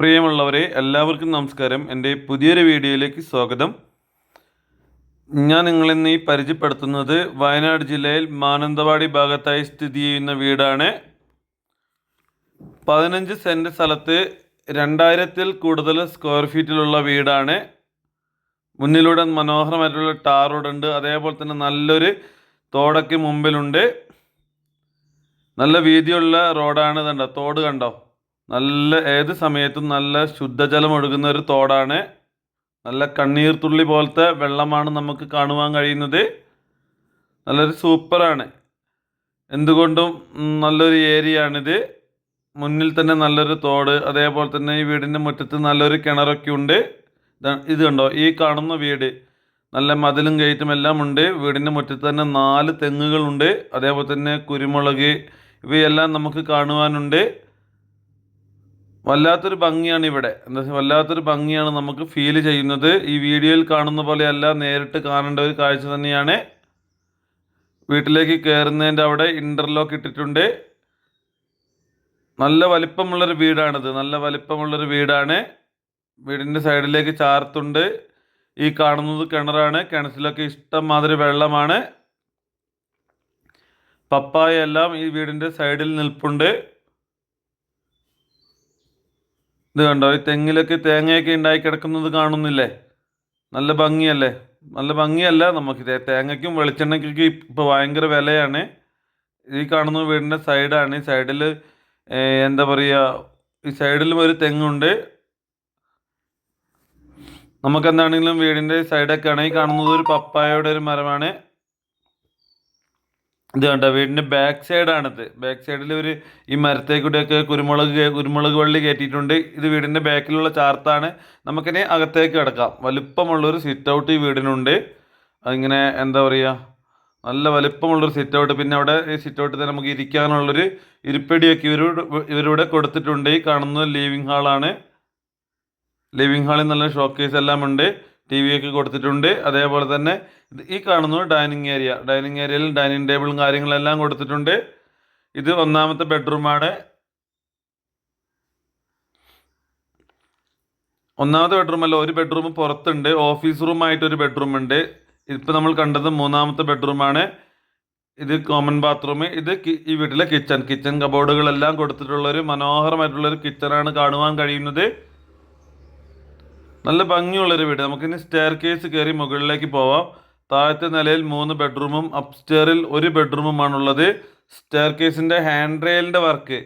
പ്രിയമുള്ളവരെ എല്ലാവർക്കും നമസ്കാരം. എന്റെ പുതിയൊരു വീഡിയോയിലേക്ക് സ്വാഗതം. ഞാൻ നിങ്ങളിന്ന് ഈ പരിചയപ്പെടുത്തുന്നത് വയനാട് ജില്ലയിൽ മാനന്തവാടി ഭാഗത്തായി സ്ഥിതി ചെയ്യുന്ന വീടാണ്. പതിനഞ്ച് സെന്റ് സ്ഥലത്ത് രണ്ടായിരത്തിൽ കൂടുതൽ സ്ക്വയർ ഫീറ്റിലുള്ള വീടാണ്. മുന്നിലൂടെ മനോഹരമായിട്ടുള്ള ടാർ റോഡുണ്ട് അതേപോലെ തന്നെ നല്ലൊരു തോടൊക്കെ മുമ്പിലുണ്ട്. നല്ല വീതിയുള്ള റോഡാണ് കണ്ടോ തോട് കണ്ടോ? നല്ല ഏത് സമയത്തും നല്ല ശുദ്ധജലം ഒഴുകുന്ന ഒരു തോടാണ്. നല്ല കണ്ണീർ തുള്ളി പോലത്തെ വെള്ളമാണ് നമുക്ക് കാണുവാൻ കഴിയുന്നത്. നല്ലൊരു സൂപ്പറാണ്. എന്തുകൊണ്ടും നല്ലൊരു ഏരിയ ആണിത് മുന്നിൽ തന്നെ നല്ലൊരു തോട് അതേപോലെ തന്നെ ഈ വീടിന്റെ മുറ്റത്ത് നല്ലൊരു കിണറൊക്കെ ഉണ്ട്. ഇതാ- കണ്ടോ? ഈ കാണുന്ന വീട്. നല്ല മതിലും കയറ്റും എല്ലാം ഉണ്ട്. വീടിന്റെ മുറ്റത്ത് തന്നെ നാല് തെങ്ങുകളുണ്ട്. അതേപോലെ തന്നെ കുരുമുളക് ഇവയെല്ലാം നമുക്ക് കാണുവാനുണ്ട്. വല്ലാത്തൊരു ഭംഗിയാണ് ഇവിടെ. എന്താ വല്ലാത്തൊരു ഭംഗിയാണ് നമുക്ക് ഫീൽ ചെയ്യുന്നത്. ഈ വീഡിയോയിൽ കാണുന്ന പോലെയല്ല നേരിട്ട് കാണേണ്ട ഒരു കാഴ്ച തന്നെയാണ്. വീട്ടിലേക്ക് കയറുന്നതിന്റെ അവിടെ ഇന്റർലോക്ക് ഇട്ടിട്ടുണ്ട്. നല്ല വലിപ്പമുള്ളൊരു വീടാണിത്. നല്ല വലിപ്പമുള്ളൊരു വീടാണ്. വീടിന്റെ സൈഡിലേക്ക് ചാർത്തുണ്ട്. ഈ കാണുന്നത് കിണറാണ്. കിണറ്റിലൊക്കെ ഇഷ്ടം മാതിരി വെള്ളമാണ്. പപ്പായ എല്ലാം ഈ വീടിന്റെ സൈഡിൽ നിൽപ്പുണ്ട്. ഇത് കണ്ടോ? ഈ തെങ്ങിലൊക്കെ തേങ്ങയൊക്കെ ഉണ്ടായി കിടക്കുന്നത് കാണുന്നില്ലേ? നല്ല ഭംഗിയല്ലേ? നല്ല ഭംഗിയല്ല നമുക്ക് തേങ്ങയ്ക്കും വെളിച്ചെണ്ണയ്ക്കും ഇപ്പോൾ ഭയങ്കര വിലയാണ്. ഈ കാണുന്ന വീടിന്റെ സൈഡാണ്. ഈ സൈഡിൽ എന്താ പറയുക ഈ സൈഡിലും ഒരു തെങ്ങുണ്ട്. നമുക്ക് എന്താണെങ്കിലും വീടിന്റെ സൈഡൊക്കെ ആണ് ഈ കാണുന്നത് ഒരു പപ്പായയുടെ ഒരു മരമാണ്. ഇത് കണ്ടോ? വീടിന്റെ ബാക്ക് സൈഡാണിത് ബാക്ക് സൈഡിൽ ഒരു ഈ മരത്തെ കൂടെയൊക്കെ കുരുമുളക് കുരുമുളക് വള്ളി കയറ്റിയിട്ടുണ്ട്. ഇത് വീടിന്റെ ബാക്കിലുള്ള ചാർത്താണ്. നമുക്കിനി അകത്തേക്ക് കിടക്കാം. വലിപ്പമുള്ളൊരു സിറ്റ് ഔട്ട് ഈ വീടിനുണ്ട്. അതിങ്ങനെ എന്താ പറയുക നല്ല വലിപ്പമുള്ളൊരു സിറ്റ് ഔട്ട് പിന്നെ അവിടെ ഈ സിറ്റ് ഔട്ട് തന്നെ നമുക്ക് ഇരിക്കാനുള്ളൊരു ഇരിപ്പടിയൊക്കെ ഇവരോട് ഇവരിവിടെ കൊടുത്തിട്ടുണ്ട്. ഈ കാണുന്നത് ലിവിങ് ഹാളാണ് ലിവിങ് ഹാളിൽ നല്ല ഷോക്കേസ് എല്ലാം ഉണ്ട്. ടി ഒക്കെ കൊടുത്തിട്ടുണ്ട്. അതേപോലെ തന്നെ ഈ കാണുന്നു ഡൈനിങ് ഏരിയ ഡൈനിങ് ഏരിയയിൽ ഡൈനിങ് ടേബിളും കാര്യങ്ങളെല്ലാം കൊടുത്തിട്ടുണ്ട്. ഇത് ഒന്നാമത്തെ ബെഡ്റൂമാണ്. ഒന്നാമത്തെ ബെഡ്റൂം അല്ല ഒരു ബെഡ്റൂം പുറത്തുണ്ട്. ഓഫീസ് റൂമായിട്ട് ഒരു ബെഡ്റൂം ഉണ്ട് ഇപ്പം നമ്മൾ കണ്ടത് മൂന്നാമത്തെ ബെഡ്റൂമാണ്. ഇത് കോമൺ ബാത്റൂം. ഇത് ഈ വീട്ടിലെ കിച്ചൺ. കിച്ചൺ കബോർഡുകളെല്ലാം കൊടുത്തിട്ടുള്ള ഒരു മനോഹരമായിട്ടുള്ള ഒരു കിച്ചണാണ് കാണുവാൻ കഴിയുന്നത്. നല്ല ഭംഗിയുള്ളൊരു വീട്. നമുക്കിനി സ്റ്റെയർ കേസ് കയറി മുകളിലേക്ക് പോവാം. താഴത്തെ നിലയിൽ മൂന്ന് ബെഡ്റൂമും അപ്സ്റ്റെയറിൽ ഒരു ബെഡ്റൂമുമാണുള്ളത് സ്റ്റെയർ കേസിന്റെ ഹാൻഡ് റെയിലിന്റെ വർക്ക്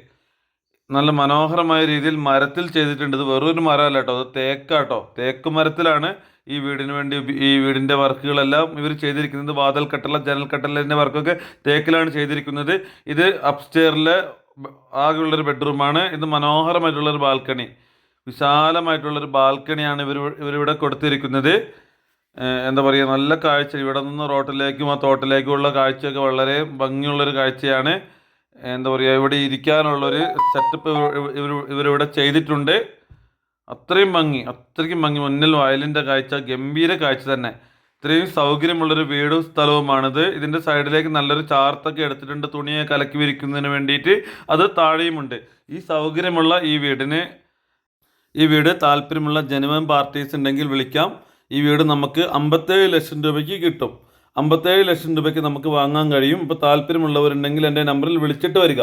നല്ല മനോഹരമായ രീതിയിൽ മരത്തിൽ ചെയ്തിട്ടുണ്ട്. ഇത് വെറൊരു മരമല്ല കേട്ടോ അത് തേക്കാട്ടോ. തേക്ക് മരത്തിലാണ് ഈ വീടിന് വേണ്ടി ഈ വീടിന്റെ വർക്കുകളെല്ലാം ഇവർ ചെയ്തിരിക്കുന്നത്. വാതൽ കട്ടല ജനൽ വർക്കൊക്കെ തേക്കിലാണ് ചെയ്തിരിക്കുന്നത്. ഇത് അപ്സ്റ്റെയറിലെ ആകെയുള്ളൊരു ബെഡ്റൂമാണ് ഇത് മനോഹരമായിട്ടുള്ളൊരു ബാൽക്കണി വിശാലമായിട്ടുള്ളൊരു ബാൽക്കണിയാണ് ഇവർ ഇവരിവിടെ കൊടുത്തിരിക്കുന്നത്. എന്താ പറയുക നല്ല കാഴ്ച. ഇവിടെ നിന്ന് റോട്ടിലേക്കും ആ തോട്ടിലേക്കുമുള്ള കാഴ്ചയൊക്കെ വളരെ ഭംഗിയുള്ളൊരു കാഴ്ചയാണ്. എന്താ പറയുക ഇവിടെ ഇരിക്കാനുള്ളൊരു സെറ്റപ്പ് ഇവർ ഇവരിവിടെ ചെയ്തിട്ടുണ്ട്. അത്രയും ഭംഗി അത്രയ്ക്കും ഭംഗി. മുന്നിൽ വയലിന്റെ കാഴ്ച ഗംഭീര കാഴ്ച തന്നെ. ഇത്രയും സൗകര്യമുള്ളൊരു വീടും സ്ഥലവുമാണിത്. ഇതിന്റെ സൈഡിലേക്ക് നല്ലൊരു ചാർത്തൊക്കെ എടുത്തിട്ടുണ്ട്. തുണിയെ കലക്കി വിരിക്കുന്നതിന് വേണ്ടിയിട്ട്. അത് താഴെയുമുണ്ട്. ഈ സൗകര്യമുള്ള ഈ വീടിന് ഈ വീട് താല്പര്യമുള്ള ജനുവൻ പാർട്ടീസ് ഉണ്ടെങ്കിൽ വിളിക്കാം. ഈ വീട് നമുക്ക് അമ്പത്തേഴ് ലക്ഷം രൂപയ്ക്ക് കിട്ടും. അമ്പത്തേഴ് ലക്ഷം രൂപയ്ക്ക് നമുക്ക് വാങ്ങാൻ കഴിയും. ഇപ്പോൾ താല്പര്യമുള്ളവരുണ്ടെങ്കിൽ എന്റെ നമ്പറിൽ വിളിച്ചിട്ട് വരിക.